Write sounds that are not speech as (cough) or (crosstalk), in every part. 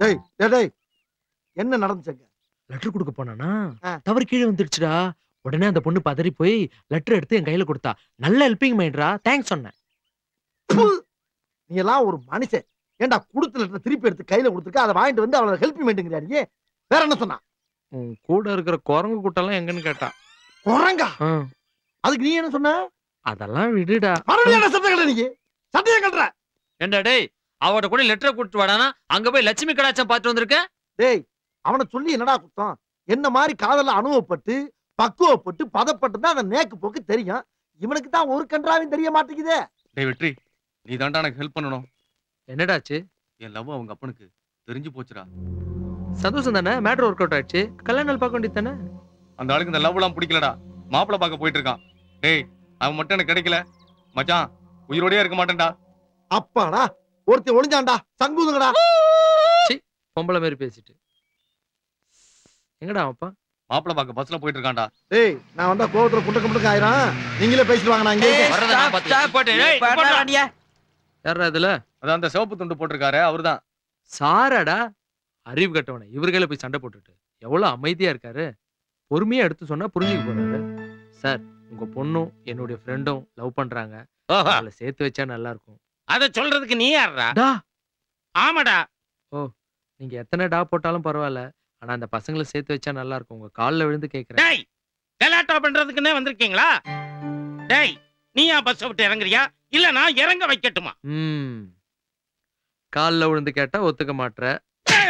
டேய் டேய், டேய். என்ன நடந்துச்சுங்க? லெட்டர் கொடுக்க போனானா? ஆ. தவறு கீழே வந்துருச்சுடா உடனே அந்த பொண்ணு பதறி போய் லெட்டர் எடுத்து என் கையில கொடுத்தா. நல்ல ஹெல்பிங் மைண்ட்ரா தேங்க்ஸ் சொன்னேன். நீ எல்லாம் ஒரு மனுஷன். ஏன்டா கொடுத்த லெட்டர் திருப்பி எடுத்து கையில கொடுத்துருக்க? அதை வாங்கிட்டு வந்து அவளை ஹெல்ப் பண்ணிட்டுங்கிறாரு நீ வேற என்ன சொன்னா? உன் கூட இருக்கிற குரங்கு கூட்டம்லாம் எங்கன்னு கேட்டா. குரங்கா? ஆ, அதுக்கு நீ என்ன சொன்ன? அதெல்லாம் விடுடா. மறுபடியும் என்ன சட்டை கட்ட நீ? சட்டையை கட்டுற ஏண்டா டேய் அவட்ட கூட லெட்டர் கொடுத்து வாடானா? அங்க போய் லட்சுமி கடாச்சம் பார்த்து வந்திருக்க? டேய் அவனை சொல்லி என்னடா குத்தம்? என்ன மாதிரி காதல்ல அனுபவப்பட்டு பக்குவப்பட்டு பதப்பட்டு தான் அந்த நேக்கு போக்கு தெரியும். இவனுக்கு தான் ஒரு கன்றாவையும் தெரிய மாட்டேங்குதே. டேய் வெற்றி நீ தாண்டா எனக்கு ஹெல்ப் பண்ணணும். என்னடாச்சு? என் லவ் அவங்க அப்பனுக்கு தெரிஞ்சு போச்சுடா. சந்தோஷம் தானே? மேட்ரு ஒர்க் அவுட் ஆயிடுச்சு. கல்யாண நாள் பார்க்க வேண்டியது தானே? அந்த ஆளுக்கு இந்த லவ்லாம் பிடிக்கலடா. மாப்பிளை பார்க்க போயிட்டு இருக்கான். டேய் அவன் மட்டும் எனக்கு கிடைக்கல. மச்சான் உயிரோடயே இருக்க மாட்டேன்டா. அப்பாடா ஒருத்தன் ஒளிஞ்சான்டா சங்குதுங்கடா. பொம்பளை மாதிரி பேசிட்டு. எங்கடா அப்பா? மாப்பிளை பார்க்க பஸ்ல போயிட்டு இருக்கான்டா டேய் நான் வந்தா கோவத்துல குண்டக்க முண்டக்க ஆயிரம். நீங்களே பேசிட்டு வாங்க நான் இங்கே. யாரா இதுல? அதான் அந்த சிவப்பு துண்டு போட்டிருக்காரு அவர்தான். சாராடா? அறிவு கட்டவன. இவர்கள போய் சண்டை போட்டுட்டு. எவ்வளவு அமைதியா இருக்காரு. பொறுமையா எடுத்து சொன்னா புரிஞ்சுக்க போறாரு. சார் உங்க பொண்ணும் என்னுடைய ஃப்ரெண்டும் லவ் பண்றாங்க. ஓஹோ, அவளை சேர்த்து வச்சா நல்லா இருக்கும். அத சொல்றதுக்கு நீ யாருடா டா. ஆமாடா. நீங்க எத்தனை டா போட்டாலும் பரவாயில்ல. ஆனா அந்த பசங்களை சேர்த்து வச்சா நல்லா இருக்கும். உங்க கால்ல விழுந்து கேக்குறேன். டேய் கலாட்டா பண்றதுக்குன்னே வந்திருக்கீங்களா? டேய் நீயா பஸ் விட்டு இறங்குறியா? இல்ல நான் இறங்க வைக்கட்டுமா? ம். கால்ல விழுந்து கேட்டா ஒத்துக்க மாட்ற. டேய்,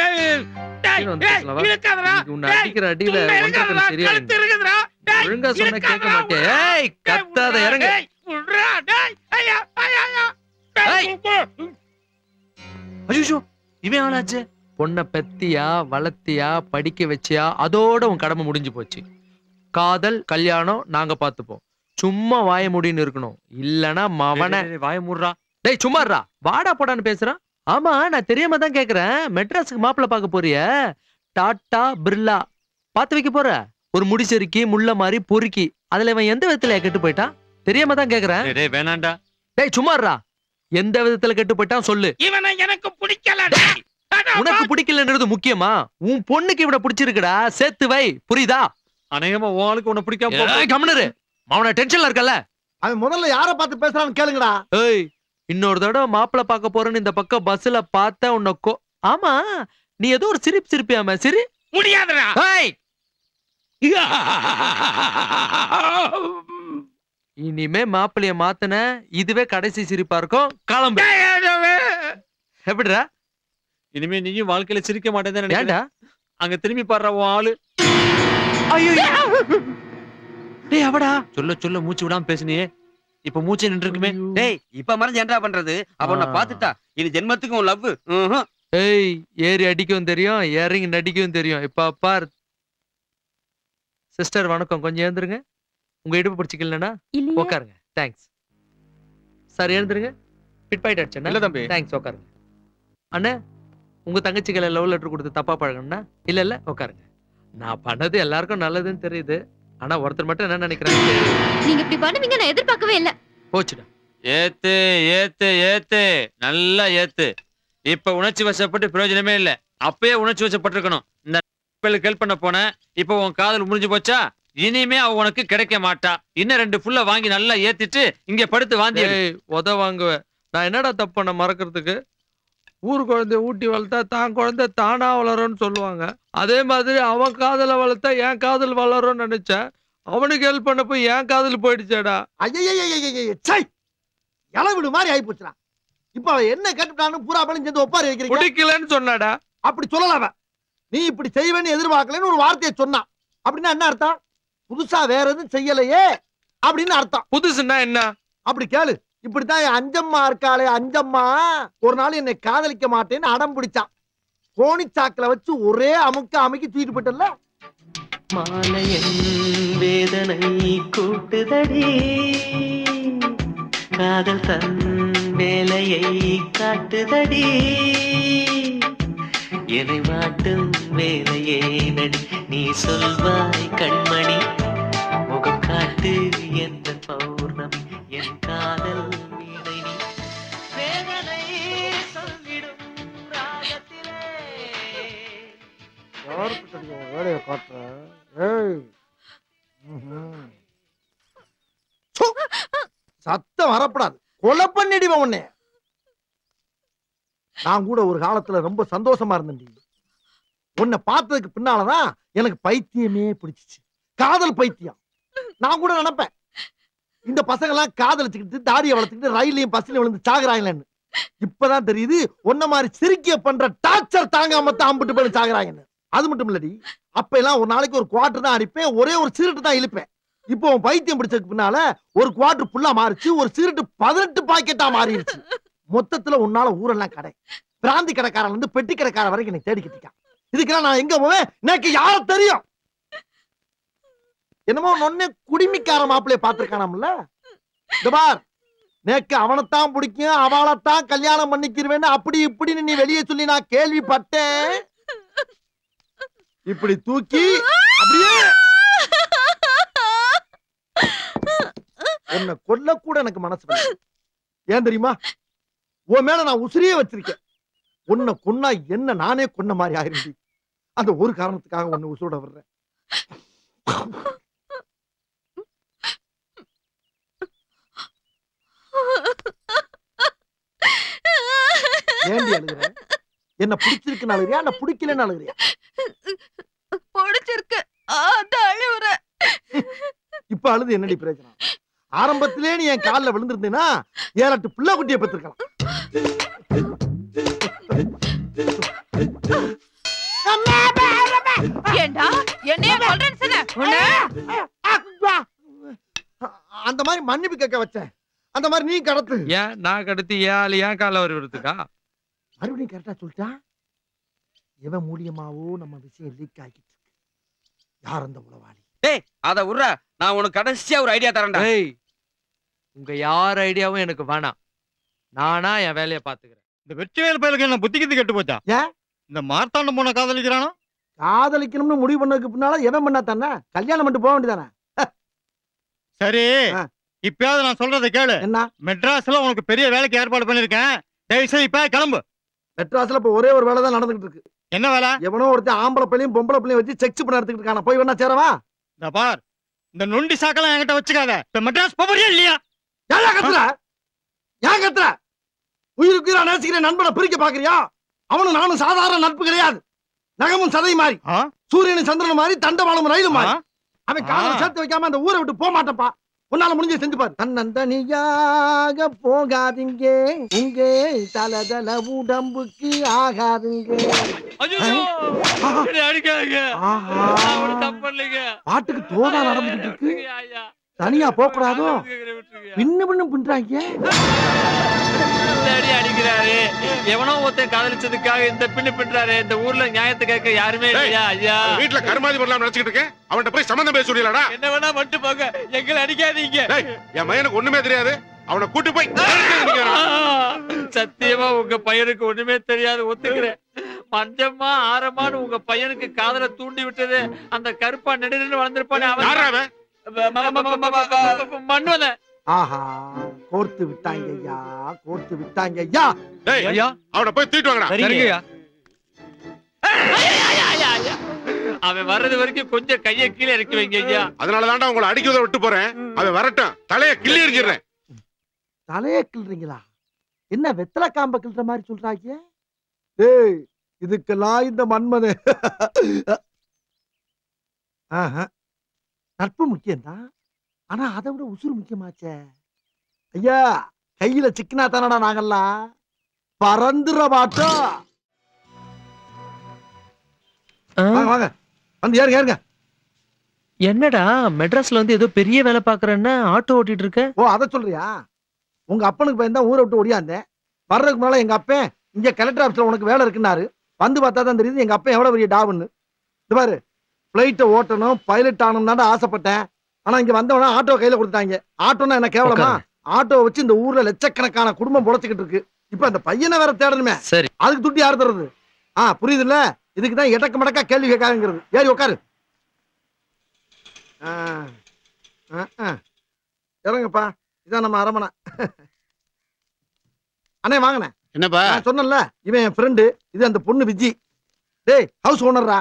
டேய், கீழ வந்து டேய், பேசலவா? இழுக்காதடா. இன்னைக்கு உன்னை டேய், அடிக்கிற அடியில சும்மா ஒன்றரை இழுக்காதடா, கண் சரியா கழுத்து இருக்குதுடா. டேய், ஒழுங்கா சொன்னா கேட்க இழுக்காதடா, மாட்டேன். ஏய் டேய், கத்தாத விட்றா, இறங்கு. டேய், விட்றா, டேய், ஐயா, ஐயா, ஐயா. அய்யோ இவன் ஆளாச்சு பொண்ணை பெத்தியா வளர்த்தியா படிக்க வச்சியா? அதோட உன் கடமை முடிஞ்சு போச்சு. காதல் கல்யாணம் நாங்க பாத்துப்போம் சும்மா வாய முடின்னு இருக்கணும். இல்லனா மவன வாயை மூடுறா. டேய் சும்மாறா வாடா போடான்னு பேசுறான். ஆமா நான் தெரியாம தான் கேக்குறேன். மெட்ராஸுக்கு மாப்பிள்ள பார்க்க போறிய? டாட்டா பிர்லா. பாத்து வைக்க போற? ஒரு முடிச்செருக்கி முள்ள மாதிரி பொறுக்கி. அதுல இவன் எந்த விதத்துல கெட்டு போயிட்டான்? தெரியாம தான் கேக்குறேன். டேய், டேய் வேணாண்டா. டேய் சும்மாறா எந்த விதத்துல கெட்டு போயிட்டான் சொல்லு. இவனை எனக்கு பிடிக்கல. (laughs) உனக்கு பிடிக்கலன்றது முக்கியமா? உன் பொண்ணுக்கு இவனை பிடிச்சிருக்குடா. சேர்த்து வை. புரியுதா? அநேகமா உன் ஆளுக்கு உன்னை பிடிக்காம கம்முனு அவன டென்ஷன்ல இருக்கல அவன் முதல்ல யாரை பார்த்து பேசுறான்னு கேளுங்கடா. ஏய் இன்னொரு தடவை மாப்பிள்ள பார்க்க போறேன்னு இந்த பக்கம் பஸ்ல பார்த்த உன்னை கோ ஆமா நீ ஏதோ ஒரு சிரிப்பு சிரிப்பியாம. சிரி. முடியாதுடா. ஏய். (laughs) இனிமே மாப்பிளைய மாத்துன இதுவே கடைசி சிரிப்பா இருக்கும். கிளம்பு. எப்படிடா? இனிமே நீயும் வாழ்க்கையில சிரிக்க மாட்டேன்னு நினைக்கிறேன். அங்க திரும்பி பாடுற உன் ஆளு. ஐயோ டேய் அவடா. சொல்ல சொல்ல மூச்சு விடாம பேசுனியே. இப்ப மூச்சு நின்று இருக்குமே ஐயோ. டேய் இப்ப மறைஞ்சு என்னடா பண்றது? அவ உன்னை. பாத்துட்டா இது ஜென்மத்துக்கும் லவ். ஏய் ஏறி அடிக்கவும் தெரியும் இறங்கி நடிக்கவும் தெரியும். இப்ப பார். சிஸ்டர் வணக்கம். கொஞ்சம் எழுந்துருங்க. உங்க இடுப்பு பிடிச்சிக்கலனா இல்லையே. உட்காருங்க தேங்க்ஸ் சார் எழுந்துருங்க. பிட் பாயிட் இல்ல அடிச்சேன்னா தம்பி. தேங்க்ஸ் உட்காருங்க அண்ணே உங்க தங்கச்சிகளை லவ் லெட்டர் கொடுத்து தப்பா பழகணும்னா இல்ல இல்ல உட்காருங்க நான் பண்ணது எல்லாருக்கும் நல்லதுன்னு தெரியுது. ஆனா ஒருத்தர் மட்டும் என்ன நினைக்கிறாங்க. நீங்க இப்படி பண்ணுவீங்க நான் எதிர்பார்க்கவே இல்ல. போச்சுடா. ஏத்து ஏத்து ஏத்து. நல்லா ஏத்து. இப்ப உணர்ச்சி வசப்பட்டு பிரயோஜனமே இல்ல. அப்பயே உணர்ச்சி வசப்பட்டிருக்கணும். இந்த (laughs) ஹெல்ப் பண்ண போன இப்ப உன் காதல் முடிஞ்சு போச்சா? இனிமே அவ உனக்கு கிடைக்க மாட்டா. இன்னும் ரெண்டு ஃபுல்லா வாங்கி நல்லா ஏத்திட்டு இங்க படுத்து வாந்தி உத வாங்குவேன் நான் என்னடா தப்பு பண்ண மறக்கிறதுக்கு? ஊர் குழந்தைய ஊட்டி வளர்த்தா தான் குழந்தை தானா வளரும்னு சொல்லுவாங்க. அதே மாதிரி அவன் காதல வளர்த்தா என் காதல் வளரும்னு நினைச்சேன். அவனுக்கு ஹெல்ப் பண்ண போய் என் காதல் போயிடுச்சேடா. ஐயய்யய்யய்யய்ய, புதுசா வேற எதுவும் செய்யலையே அப்படின்னு அர்த்தம். புதுசுன்னா என்ன? அப்படி கேளு. இப்படித்தான் என் அஞ்சம்மா இருக்காளே அஞ்சம்மா. ஒரு நாள் என்னை காதலிக்க மாட்டேன்னு அடம் பிடிச்சான். கோணிச்சாக்குல வச்சு ஒரே அமுக்க அமுக்கி தூக்கிட்டு போயிட்டல மாலையன் வேதனை கூட்டுதடி. காதல் தன் வேலையை காட்டுதடி. என்னை வாட்டும் வேலையே நடி நீ சொல்வாய் கண்மணி. முகம் காட்டு எந்த பௌர்ணமி? என் காதல் வீணை நீ வேதனை சொல்லிடும் ராகத்திலே. வேலையை காட்டுற. சத்தம் வரப்படாது. கொலை பண்ணிடுவேன் உன்னை. நான் கூட ஒரு காலத்துல ரொம்ப சந்தோஷமா இருந்தேன் உன்னை பார்த்ததுக்கு பின்னாலதான் எனக்கு பைத்தியமே பிடிச்சிச்சு. காதல் பைத்தியம். நான் கூட நினைப்பேன். இந்த பசங்க எல்லாம் காதலிச்சுக்கிட்டு தாடியை வளர்த்துக்கிட்டு ரயிலையும் பஸ்லயும் விழுந்து சாகுறாங்களேன்னு. இப்பதான் தெரியுது ஒன்ன மாதிரி சிரிக்கிய பண்ற டார்ச்சர் தாங்காம தான் அம்பிட்டு போய் சாகுறாங்கன்னு. அது மட்டும் இல்லடி அப்ப எல்லாம் ஒரு நாளைக்கு ஒரு குவார்டர் தான் அடிப்பேன் ஒரே ஒரு சீருட்டு தான் இழுப்பேன். இப்போ உன் பைத்தியம் பிடிச்சதுக்கு பின்னால ஒரு குவார்டர் ஃபுல்லா மாறிச்சு ஒரு சீருட்டு பதினெட்டு பாக்கெட்டா மாறிடுச்சு. மொத்தத்துல உன்னால ஊரெல்லாம் கடை. பிராந்தி கடைக்காரன் இருந்து பெட்டி கடைக்காரன் வரைக்கும் எனக்கு தேடிக்கிட்டு இருக்கான். இதுக்கெல்லாம் நான் எங்க போவேன்? எனக்கு யாரும் தெரியும்? என்னமோ நொன்னே குடிமிக்கார மாப்பிள்ளைய பாத்திருக்கானாம்ல இந்த பார் நேக்கு அவனைத்தான் பிடிக்கும் அவளைத்தான் கல்யாணம் பண்ணிக்கிருவேன்னு அப்படி இப்படின்னு நீ வெளியே சொல்லி நான் கேள்விப்பட்டேன். இப்படி தூக்கி அப்படியே உன்னை கொல்ல கூட எனக்கு மனசு ஏன் தெரியுமா? உன் மேல நான் உசிரியே வச்சிருக்கேன். உன்னை கொன்னா என்ன நானே கொன்ன மாதிரி ஆயிருந்தி. அந்த ஒரு காரணத்துக்காக உன்னை உசுரோட வர்றேன் ஏண்டி அழுகுற? என்ன பிடிச்சிருக்குன்னு அழுகுறியா? என்ன பிடிக்கலன்னு அழுகுறியா? பிடிச்சிருக்கு. அழுவுற. இப்ப அழுது என்னடி பிரயோஜனம்? ஆரம்பத்திலே நீ என் கால்ல விழுந்திருந்தேன்னா ஏழு எட்டு பிள்ளை குட்டியை பெற்றிருக்கலாம். ஏண்டா? என்னைய சொன்ன? அந்த மாதிரி மன்னிப்பு கேட்க வச்சேன். அந்த மாதிரி நீ கடத்து. ஏன் நான் கடுத்து ஏன் ஆளு ஏன் கால வருவதுக்கா மறுபடியும் கரெக்டா சொல்லிட்டா? எவன் மூலியமாவோ நம்ம விஷயம் லீக் ஆகிட்டு இருக்கு. யார் அந்த உளவாளி? டேய் அத உர்ற நான் உனக்கு கடைசியா ஒரு ஐடியா தரேன்டா. ஏய் உங்க யார் ஐடியாவும் எனக்கு வேணாம். நானா என் வேலையை பாத்துக்கிறேன் இந்த வெற்றிவேல் பயலுக்கு என்ன புத்தி கித்தி கெட்டு போச்சா? ஏன்? இந்த மார்த்தாண்டம் போன காதலிக்கிறானோ? காதலிக்கணும்னு முடிவு பண்ணதுக்கு பின்னால எவன் பண்ணா தானே கல்யாணம் பண்ணிட்டு போக வேண்டியதானே? சரி ஆ. இப்பயாவது நான் சொல்றதை கேளு. என்ன? மெட்ராஸ்ல உனக்கு பெரிய வேலைக்கு ஏற்பாடு பண்ணிருக்கேன் தயவு செய்து இப்ப கிளம்பு. மெட்ராஸ்ல இப்ப ஒரே ஒரு வேலை தான் நடந்துகிட்டு இருக்கு. என்ன வேலை? எவனோ ஒருத்தன் ஆம்பளை பிள்ளையும் பொம்பளை பிள்ளையும் வச்சு செக்ஸ் பண்ண எடுத்துக்கிட்டு இருக்கான? போய் வேணா சேரவா? இந்த பார் இந்த நொண்டி சாக்கெல்லாம் என்கிட்ட வச்சுக்காத. இப்ப மெட்ராஸ் போறியா இல்லையா? ஏன் கத்துற? ஏன் கத்துற? உயிருக்கு உயிரா நேசிக்கிற நண்பனை பிரிக்க பாக்குறியா? அவனும் நானும் சாதாரண நட்பு கிடையாது. நகமும் சதை மாதிரி? சூரியனும் சந்திரனும் மாதிரி தண்டவாளம் ரயிலும் மாதிரி? அவன் காதல ஆ. சேர்த்து வைக்காம அந்த ஊரை விட்டு போக மாட்டப்பா உன்னால முடிஞ்ச செஞ்சு பாரு. தன்னந்தனியாக போகாதீங்க. உங்க தலதல உடம்புக்கு ஆகாதுங்க. பாட்டுக்கு தோதா நடந்துகிட்டு இருக்கு. தனியா போக கூடாதோ. பின்னு பின்னு பின்றாங்க அடி அடிக்கிறாரு எவனோ ஒருத்தன் காதலிச்சதுக்காக இந்த பின்னு பின்றாரு இந்த ஊர்ல நியாயத்தை கேட்க யாருமே இல்லையா ஐயா வீட்டுல கருமாதி பண்ணலாம் நினைச்சுக்கிட்டு இருக்கேன் அவன்கிட்ட போய் சம்மந்தம் பேச சொல்லிடலடா என்ன வேணா மட்டும் போங்க எங்களை அடிக்காதீங்க என் மகனுக்கு ஒண்ணுமே தெரியாது அவனை கூட்டு போய். சத்தியமா உங்க பையனுக்கு ஒண்ணுமே தெரியாது ஒத்துக்கிறேன் மஞ்சம்மா ஆரமான்னு உங்க பையனுக்கு காதல தூண்டி விட்டது அந்த கருப்பா நெடுன்னு வளர்ந்திருப்பானே அவன்? மண்வன ஆஹா கோர்த்து விட்டாங்க ஐயா கோர்த்து விட்டாங்க ஐயா டேய், ஐயா. அவனை போய் தூக்கிட்டு வாங்கடா. சரிங்கய்யா. அவன் வர்றது வரைக்கும் கொஞ்சம் கைய கீழே இறக்கி வைங்க ஐயா. அதனால தான்டா உங்களை அடிக்கிறத விட்டு போறேன். அவன் வரட்டும். தலைய கிள்ளி எரிஞ்சிடுறேன் தலைய கிள்றீங்களா? என்ன வெத்தலை காம்ப கிள்ற மாதிரி சொல்றாங்க ஏய் இதுக்கெல்லாம் இந்த மன்மது. ஆஹா. நட்பு முக்கியம்தான் ஆனா அதை விட உசுறு முக்கியமாச்சே. ஐயா கையில சிக்கினா தானடா நாங்கெல்லாம்? பறந்துற மாட்டோம் ஆ, வாங்க வாங்க. வந்து ஏறுங்க ஏறுங்க. என்னடா மெட்ராஸ்ல வந்து ஏதோ பெரிய வேலை பாக்குறேன்னா ஆட்டோ ஓட்டிட்டு இருக்க? ஓ அதை சொல்றியா? உங்க அப்பனுக்கு பயந்தா ஊரை விட்டு ஓடியாந்தேன். வர்றதுக்கு முன்னால எங்க அப்பன் இங்க கலெக்டர் ஆஃபீஸ்ல உனக்கு வேலை இருக்குன்னாரு. வந்து பார்த்தா தான் தெரியுது எங்க அப்பன் எவ்வளவு பெரிய டாவுன்னு. இது பாரு பிளைட்டை ஓட்டணும் பைலட் ஆகணும் ஆசைப்பட்டேன். ஆனா இங்க வந்தவனா ஆட்டோ கையில கொடுத்தாங்க ஆட்டோன்னா என்ன கேவலமா. ஆட்டோ வச்சு இந்த ஊர்ல லட்சக்கணக்கான குடும்பம் பொழைச்சிக்கிட்டு இருக்கு. இப்ப அந்த பையனை வேற தேடணுமே. சரி. அதுக்கு துட்டி யார் தருது ஆ புரியுது இல்ல இதுக்கு தான் எடக்கு மடக்கா கேள்வி கேட்காதுங்கிறது. ஏறி உட்காரு ஆ, ஆ, ஆ. இறங்குப்பா. இதான் நம்ம அரமனை. அண்ணே வாங்கண்ணே. என்னப்பா? நான் சொன்னேன்ல இவன் என் ஃப்ரெண்டு இது அந்த பொண்ணு விஜி. டேய் ஹவுஸ் ஓனர்ரா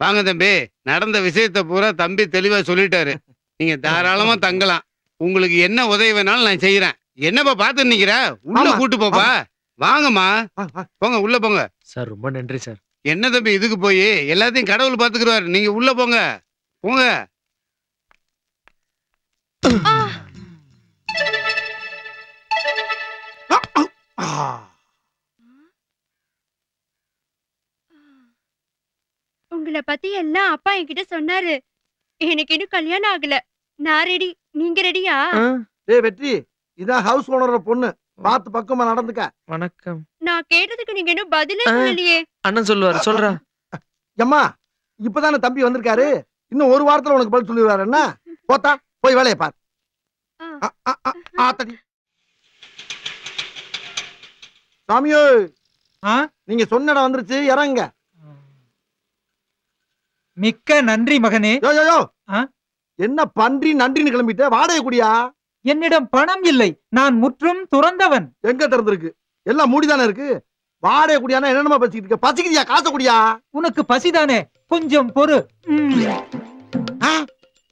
வாங்க தம்பி. நடந்த விஷயத்த பூரா தம்பி தெளிவா சொல்லிட்டாரு. நீங்க தாராளமா தங்கலாம். உங்களுக்கு என்ன உதவி வேணாலும் நான் செய்யறேன் என்னப்பா பார்த்து நிக்கிற? உள்ள கூட்டு போப்பா. வாங்கம்மா. வாங்க, வாங்க. போங்க உள்ள போங்க. சார் ரொம்ப நன்றி சார். என்ன தம்பி இதுக்கு போய்? எல்லாத்தையும் கடவுள் பாத்துக்கிறாரு நீங்க உள்ள போங்க. போங்க. உங்களை பத்தி எல்லாம் அப்பா என்கிட்ட சொன்னாரு. எனக்கு இன்னும் கல்யாணம் ஆகல. நான் ரெடி நீங்க ரெடியா டேய் வெற்றி. இதான் ஹவுஸ் ஓனரோட பொண்ணு. பார்த்து பக்கமா நடந்துக்க. வணக்கம். நான் கேட்டதுக்கு நீங்க இன்னும் பதிலே. சொல்லலையே. அண்ணன் சொல்லுவாரு சொல்றா. எம்மா இப்பதானே தம்பி வந்திருக்காரு? இன்னும் ஒரு வாரத்துல உனக்கு பதில் சொல்லிடுவாரு என்ன? போத்தா போய் வேலையை பார். ஆ. ஆ, ஆ, ஆ, ஆத்தடி சாமியோ ஆ? நீங்க சொன்ன இடம் வந்துருச்சு இறங்க மிக்க நன்றி மகனே. யோ யோ? என்ன பன்றி நன்றின்னு கிளம்பிட்ட? வாடகை குடியா? என்னிடம் பணம் இல்லை. நான் முற்றும் துறந்தவன். எங்க திறந்திருக்கு? எல்லாம் மூடிதானே இருக்கு? வாடகை குடியானா என்னென்னமா பேசிக்கிட்டு இருக்க? பசிக்குதியா? காசை குடியா? உனக்கு பசிதானே? கொஞ்சம் பொறு?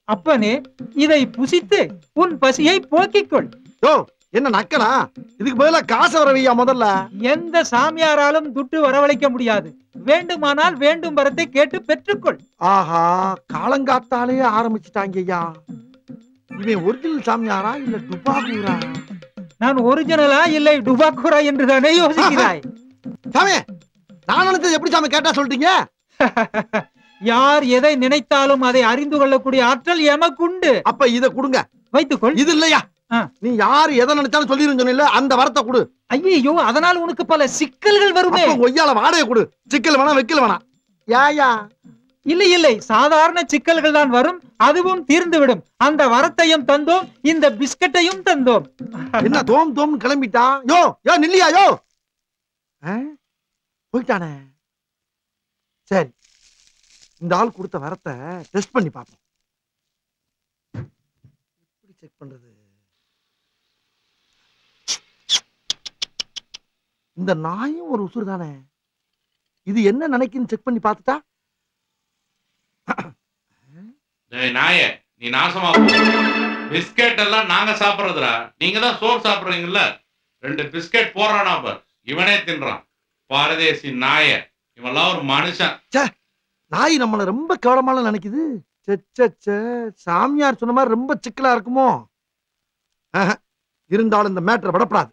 அப்பனே இதை புசித்து உன் பசியை போக்கிக்கொள். யோ என்ன நக்கலா? இதுக்கு பதிலா காசை வர வையா முதல்ல? எந்த சாமியாராலும் துட்டு வரவழைக்க முடியாது. வேண்டுமானால் வேண்டும் வரத்தை கேட்டு பெற்றுக்கொள். ஆஹா காலங்காத்தாலே ஆரம்பிச்சுட்டாங்க ஐயா. இவன் ஒரிஜினல் சாமியாரா இல்ல டுபாகூரா? நான் ஒரிஜினலா இல்லை டுபாக்குரா என்று தானே யோசிக்கிறாய்? சாமி நான் நினைச்சது எப்படி சாமி கேட்டா சொல்லிட்டீங்க? (laughs) யார் எதை நினைத்தாலும் அதை அறிந்து கொள்ளக்கூடிய ஆற்றல் எமக்குண்டு. அப்ப இத கொடுங்க. வைத்துக்கொள். இது இல்லையா. நீ யாரு எதை நினைச்சாலும் சொல்லிருன்னு சொன்னில அந்த வரத்தை கொடு. ஐயோ அதனால் உனக்கு பல சிக்கல்கள் வருமே. ஒய்யால வாடகை கொடு. சிக்கல் வேணாம் வைக்கல் வேணாம். ஏயா இல்லை இல்லை. சாதாரண சிக்கல்கள் தான் வரும். அதுவும் தீர்ந்துவிடும். அந்த வரத்தையும் தந்தோம் இந்த பிஸ்கட்டையும் தந்தோம். என்ன தோம் தோம் கிளம்பிட்டா? யோ யோ நில்லியா யோ? போயிட்டானே. சரி. இந்த ஆள் கொடுத்த வரத்தை டெஸ்ட் பண்ணி பார்ப்போம். எப்படி செக் பண்றது? இந்த நாயும் ஒரு உசுறு தானே? இது என்ன நினைக்குன்னு செக் பண்ணி பார்த்துட்டா? நாயே நீ நாசமா பிஸ்கெட் எல்லாம் நாங்க சாப்பிடுறதுடா. நீங்க தான் சோறு சாப்பிடுறீங்கல்ல? ரெண்டு பிஸ்கெட் போடுறானா பார். இவனே தின்றான். பாரதேசி நாய. இவன்லாம் ஒரு மனுஷன். நாய் நம்மளை ரொம்ப கேவலமான நினைக்குது. சாமியார் சொன்ன மாதிரி ரொம்ப சிக்கலா இருக்குமோ. இருந்தாலும் இந்த மேட்டரை விடப்படாது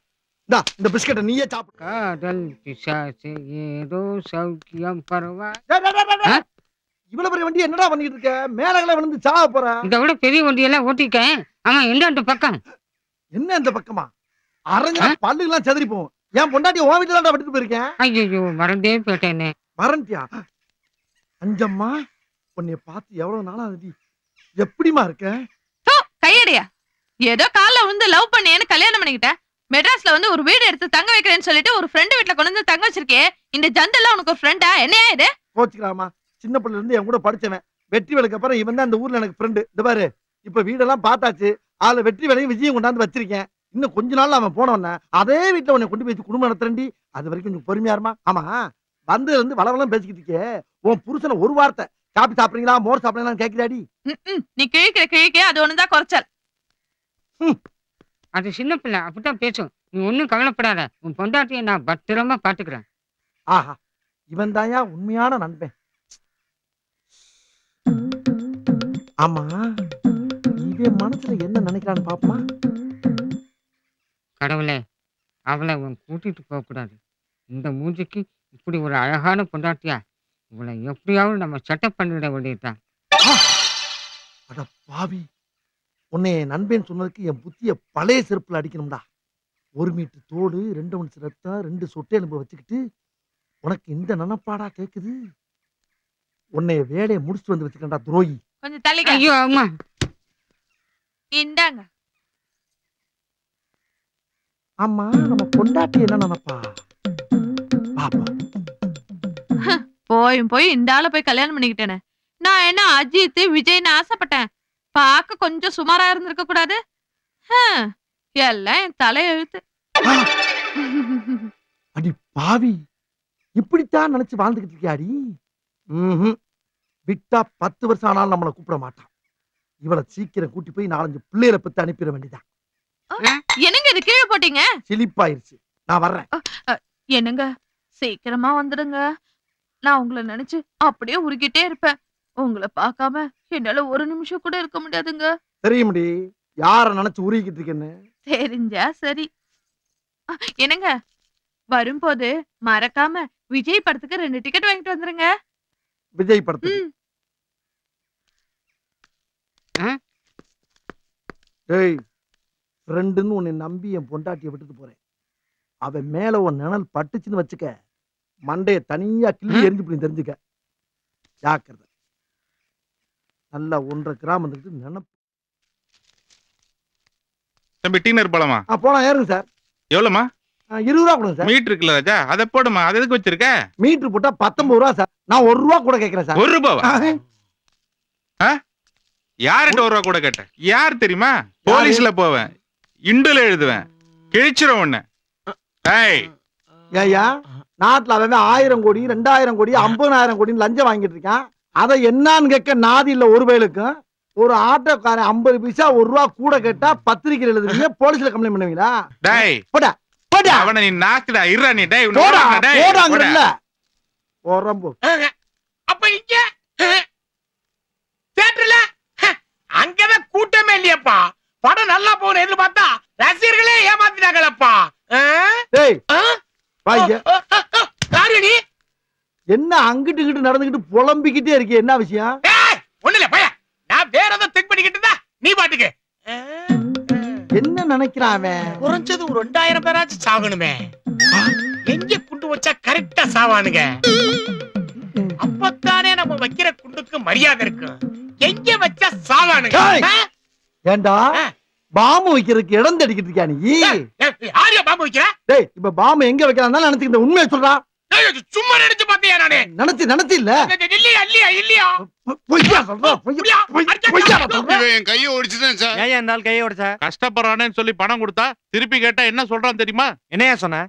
இந்தா இந்த பிஸ்கட்டை நீயே சாப்பிடு. காதல் பிசாசு ஏதோ சௌக்கியம் பரவா. டேய், டேய், டேய், டேய். இவ்வளவு பெரிய வண்டி என்னடா பண்ணிட்டு இருக்க? மேலகளை விழுந்து சாவ போற. இதை விட பெரிய வண்டியெல்லாம் ஓட்டிட்டேன் அவன் எந்தாண்டு பக்கம். என்ன இந்த பக்கமா? அரைஞ்சா பல்லுலாம் செதறி போகும் என் பொண்டாட்டி உன் வீட்டுல தான் விட்டுட்டு போயிருக்கேன். ஐயோ மறந்தே போயிட்டேனே. மறந்துட்டியா? அஞ்சம்மா உன்னைய பார்த்து எவ்வளவு நாளா ஆகுது எப்படிமா இருக்க கையடியா. ஏதோ கால்ல விழுந்து லவ் பண்ணேன்னு கல்யாணம் பண்ணிக்கிட்டேன் மெட்ராஸ்ல வந்து ஒரு வீடு எடுத்து தங்க வைக்கிறேன்னு சொல்லிட்டு ஒரு ஃப்ரெண்டு வீட்ல கொண்டு வந்து தங்க வச்சிருக்கே. இந்த ஜந்தெல்லாம் உனக்கு ஒரு ஃப்ரெண்டா என்னையா இது? கோச்சுக்கலாமா சின்ன பிள்ளைல இருந்து என் கூட படிச்சவன். வெற்றி வேலைக்கு அப்புறம் இவன் தான் இந்த ஊர்ல எனக்கு ஃப்ரெண்டு இந்த பாரு இப்ப வீடெல்லாம் பார்த்தாச்சு. அதுல வெற்றி வேலையும் விஜயம் கொண்டாந்து வச்சிருக்கேன். இன்னும் கொஞ்ச நாள்ல அவன் போனவன அதே வீட்டுல உன்னை கொண்டு போய் குடும்பம் நடத்துறேன்டி. அது வரைக்கும் கொஞ்சம் பொறுமையா இருமா. ஆமா வந்து இருந்து வளவளம் பேசிக்கிட்டு இருக்கே. உன் புருஷனை ஒரு வார்த்தை காப்பி சாப்பிடுறீங்களா? மோர் சாப்பிடுறீங்களான்னு கேட்கிறாடி ம்ம். நீ கிழிக்கிற கிழிக்க அது ஒண்ணுதான் குறைச்சல். அது சின்ன பிள்ளை அப்படித்தான் பேசும். நீ ஒன்றும் கவலைப்படாத. உன் பொண்டாட்டியை நான் பத்திரமா பாத்துக்கிறேன் ஆஹா இவன் தாயா உண்மையான நண்பன். ஆமா இவன் மனசுல என்ன நினைக்கிறான்னு பாப்போமா? கடவுளே அவளை உன் கூட்டிட்டு போக கூடாது. இந்த மூஞ்சிக்கு இப்படி ஒரு அழகான பொண்டாட்டியா? இவளை எப்படியாவது நம்ம செட்டப் பண்ணிட வேண்டியதுதான். பாவி. உன்னை என் நண்பன் சொன்னதுக்கு என் புத்திய பழைய செருப்புல அடிக்கணும்டா. ஒரு மீட்டர் தோடு ரெண்டு மணி ரத்தம் ரெண்டு சொட்டை எலும்பு வச்சுக்கிட்டு உனக்கு இந்த நினப்பாடா கேக்குது? உன்னை வேலையை முடிச்சுட்டு வந்து வச்சுக்கண்டா துரோகி. கொஞ்சம் தள்ளிக்க. ஐயோ அம்மா. இந்தாங்க. ஆமா நம்ம பொண்டாட்டி என்ன நினைப்பா? பாப்பா போயும் போய் இந்த ஆளை போய் கல்யாணம் பண்ணிக்கிட்டேனே. நான் என்ன அஜித் விஜய்னு ஆசைப்பட்டேன். பார்க்க கொஞ்சம் சுமாரா இருந்திருக்க கூடாது? எல்லாம் என் தலையெழுத்து அடி பாவி. இப்படித்தான் நினைச்சு வாழ்ந்துகிட்டு இருக்கியாடி. விட்டா பத்து வருஷம் ஆனாலும் நம்மளை கூப்பிட மாட்டான். இவளை சீக்கிரம் கூட்டி போய் நாலஞ்சு பிள்ளைகளை பத்தி அனுப்பிட வேண்டியதான் என்னங்க இது கீழே போட்டீங்க? சிலிப்பாயிருச்சு. நான் வர்றேன். என்னங்க? சீக்கிரமா வந்துடுங்க நான் உங்களை நினைச்சு அப்படியே உருகிட்டே இருப்பேன். உங்களை பார்க்காம என்னால ஒரு நிமிஷம் கூட இருக்க முடியாதுங்க. தெரியும்டி. யார நினைச்சு உருகிட்டு இருக்கேன்னு? தெரிஞ்சா சரி. என்னங்க? வரும்போது மறக்காம விஜய் படத்துக்கு ரெண்டு டிக்கெட் வாங்கிட்டு வந்துருங்க. விஜய் படத்துக்கு. ஏய் ஃப்ரெண்டுன்னு உன்னை நம்பி என் பொண்டாட்டியை விட்டுட்டு போறேன். அவன் மேல உன் நிழல் பட்டுச்சுன்னு வச்சுக்க மண்டைய தனியா கிள்ளி எரிஞ்சு போய் தெரிஞ்சுக்க. ஜாக்கிரதை. நல்லா ஒன்றரை கிராம் வந்துட்டு நினைப்பு. தம்பி டீனர் பழமா ஆ போனா ஏறுங்க சார். எவ்வளோமா ஆ, இருபது ரூபா கொடுங்க சார். மீட் இருக்குல்ல ராஜா அதை போடுமா? அது எதுக்கு வச்சிருக்க? மீட்டர் போட்டா பத்தொன்பது ரூபா சார். நான் ஒரு ரூபா கூட கேட்கறேன் சார். ஒரு ரூபாவா? ஆ, யார்கிட்ட ஒரு ரூபா கூட கேட்டேன்? யார் தெரியுமா? போலீஸ்ல போவேன். இண்டுல எழுதுவேன். கிழிச்சிரும் உன்னை. ஏய் ஏய்யா நாட்டுல அவன் ஆயிரம் கோடி ரெண்டாயிரம் கோடி ஐம்பதாயிரம் கோடின்னு லஞ்சம் வாங்கிட்டு இருக்கான். அதை என்னன்னு கேட்க நாதி இல்ல ஒரு வயலுக்கும் ஒரு ஆட்டோக்காரன் ஐம்பது பைசா ஒரு ரூபா கூட கேட்டா பத்திரிக்கை எழுதுவீங்க போலீஸ்ல கம்ப்ளைண்ட் பண்ணுவீங்களா? டேய் போடா போடா. அவனை நீ நாக்குடா இருடா நீ. டேய் போடா போடா. அப்ப இங்க தியேட்டர்ல அங்கதான் கூட்டமே இல்லையப்பா. படம் நல்லா போகணும் எதிர்பார்த்தா ரசிகர்களே ஏமாத்தினாங்களப்பா டேய் வாங்க யாரு என்ன அங்கிட்டு இங்கிட்டு நடந்துகிட்டு புலம்பிக்கிட்டே இருக்கே என்ன விஷயம்? ஒண்ணு இல்ல பையன் நான் வேற ஏதோ திங்க் பண்ணிக்கிட்டு இருந்தா நீ பாட்டுக்கு. என்ன நினைக்கிறான் அவன்? குறைஞ்சது ஒரு ரெண்டாயிரம் பேராச்சும் சாகணுமே. எங்க குண்டு வச்சா கரெக்டா சாவானுங்க? அப்பத்தானே நம்ம வைக்கிற குண்டுக்கு மரியாதை இருக்கும் எங்க வச்சா சாவானுங்க? ஏண்டா. பாம்பு வைக்கிறதுக்கு இடம் தேடிக்கிட்டு இருக்கியா நீ? ஏய், ஆரியா பாம்பு வைக்கிற? டேய் இப்ப பாம்பு எங்க வைக்கலாம் நினைச்சுக்கிட்ட உண்மையை சொல்றா. ஏய், சும்மா நினைச்சு பாத்தியா நானு? நினைச்சு நினைச்சு இல்ல. இல்லையா இல்லையா? இல்லையா? பொய்யா சொல்றா பொய்யா பொய்- பொய்யா சொல்றா இவன் என் கையை ஒடிச்சுதான் சார்? ஏன் இந்த நாள் கையை உடைச்ச கஷ்டப்படுறானேன்னு சொல்லி பணம் கொடுத்தா திருப்பி கேட்டா என்ன சொல்றான் தெரியுமா? என்னையா சொன்ன?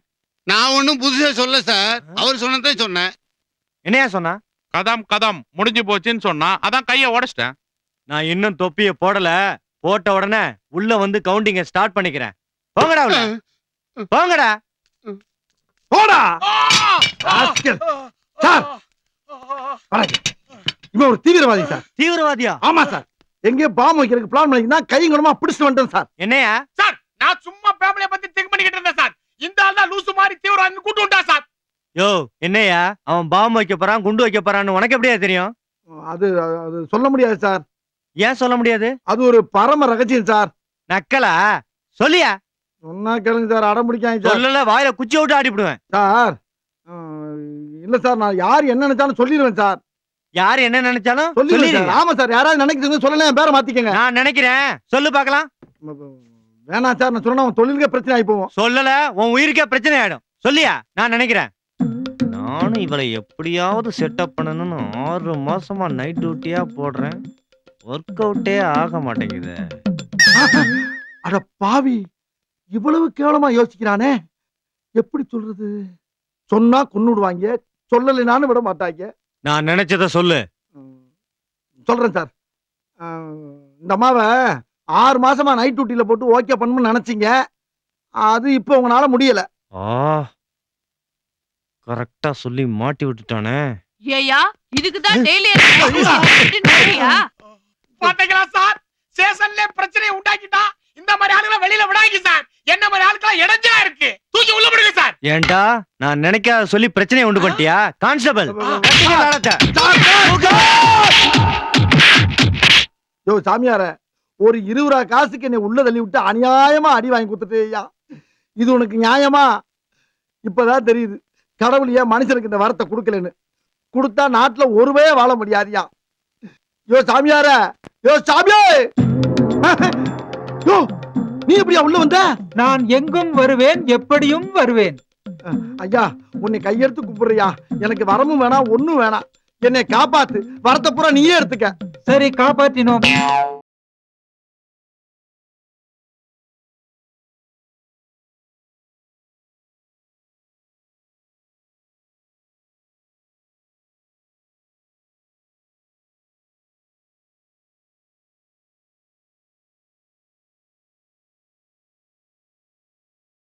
நான் ஒண்ணும் புதுசா சொல்ல சார். அவர் சொன்னதான் சொன்னேன். என்னையா சொன்னா? கதம் கதம் முடிஞ்சு போச்சுன்னு சொன்னா அதான் கைய உடைச்சிட்டேன். நான் இன்னும் தொப்பிய போடல. போட்ட உடனே உள்ள வந்து கவுண்டிங்க ஸ்டார்ட் பண்ணிக்கிறேன். போங்கடா உள்ள. போங்கடா. போடா! ராஸ்கல். சார். வணக்கம். இவன் ஒரு தீவிரவாதி சார். தீவிரவாதியா? ஆமா சார். எங்கேயோ பாம்பு வைக்கிறதுக்கு பிளான் பண்ணிக்கினா கையும் குணமா பிடிச்சிட்டு வந்துட்டேன் சார். என்னையா? சார் நான் சும்மா ஃபேமிலிய பத்தி திங்க் பண்ணிக்கிட்டு இருந்தேன் சார். இந்த ஆள் தான் லூசு மாதிரி தீவிரம் கூட்டு விட்டா சார். யோ என்னையா? அவன் பாம்பு வைக்க போறான் குண்டு வைக்க போறான்னு உனக்கு எப்படியா தெரியும்? அது அது சொல்ல முடியாது சார். ஏன் சொல்ல முடியாது? அது ஒரு பரம ரகசியம் சார். நக்கலா? சொல்லியா? சொன்னா கேளுங்க சார் அடம் பிடிக்காங்க சார். சொல்லல வாயில குச்சி விட்டு ஆடிப்பிடுவேன் சார் இல்ல சார் நான் யார் என்ன நினைச்சாலும் சொல்லிடுவேன் சார். யார் என்ன நினைச்சாலும் சொல்லிடுவேன் ஆமா சார் யாராவது நினைக்கிறது சொல்லல என் பேரை மாத்திக்கங்க. நான் நினைக்கிறேன். சொல்லு பார்க்கலாம். வேணாம் சார் நான் சொன்னா உன் தொழிலுக்கே பிரச்சனை ஆகி போவோம். சொல்லல உன் உயிருக்கே பிரச்சனை ஆயிடும். சொல்லியா? நான் நினைக்கிறேன். நானும் இவளை எப்படியாவது செட்டப் பண்ணணும்னு ஆறு மாசமா நைட் டியூட்டியா போடுறேன். ஒர்க் அவுட்டே ஆக மாட்டேங்குது. அட பாவி. இவ்வளவு கேவலமா யோசிக்கிறானே? எப்படி சொல்றது? சொன்னா கொன்னுடுவாங்க சொல்லலைனாலும் விட மாட்டாங்க. நான் நினைச்சத சொல்லு. சொல்றேன் சார். இந்த அம்மாவை ஆறு மாசமா நைட் டியூட்டில போட்டு ஓகே பண்ணணும்னு நினைச்சீங்க. அது இப்போ உங்களால முடியல. ஆ கரெக்டா சொல்லி மாட்டி விட்டுட்டானே. ஏயா இதுக்குதான் டெய்லி பாத்தீங்களா சார்? ஸ்டேஷன்ல பிரச்சனையை உண்டாக்கிட்டா இந்த மாதிரி ஆளுங்களை வெளியில விடாங்க சார். என்ன மாதிரி ஆட்களா இடைஞ்சலா இருக்கு? தூக்கி உள்ள விடுங்க சார். ஏன்டா? நான் நினைக்காத சொல்லி பிரச்சனையை உண்டு பண்ணிட்டியா? கான்ஸ்டபிள். யோ சாமியார ஒரு இருபது ரூபா காசுக்கு என்னை உள்ள தள்ளி விட்டு அநியாயமா அடி வாங்கி கொடுத்துட்டு ஐயா இது உனக்கு நியாயமா? இப்பதான் தெரியுது. கடவுள் ஏன் மனுஷனுக்கு இந்த வரத்தை கொடுக்கலன்னு. கொடுத்தா நாட்டுல ஒருவே வாழ முடியாதியா? யோ சாமியார யோ சாமியே! (laughs) யோ நீ எப்படியா உள்ள வந்த? நான் எங்கும் வருவேன் எப்படியும் வருவேன். ஐயா உன்னை கையெடுத்து கும்பிடுறியா? எனக்கு வரமும் வேணாம் ஒண்ணும் வேணாம். என்னை காப்பாத்து. வரத்தை பூரா நீயே எடுத்துக்க. சரி காப்பாற்றினோம்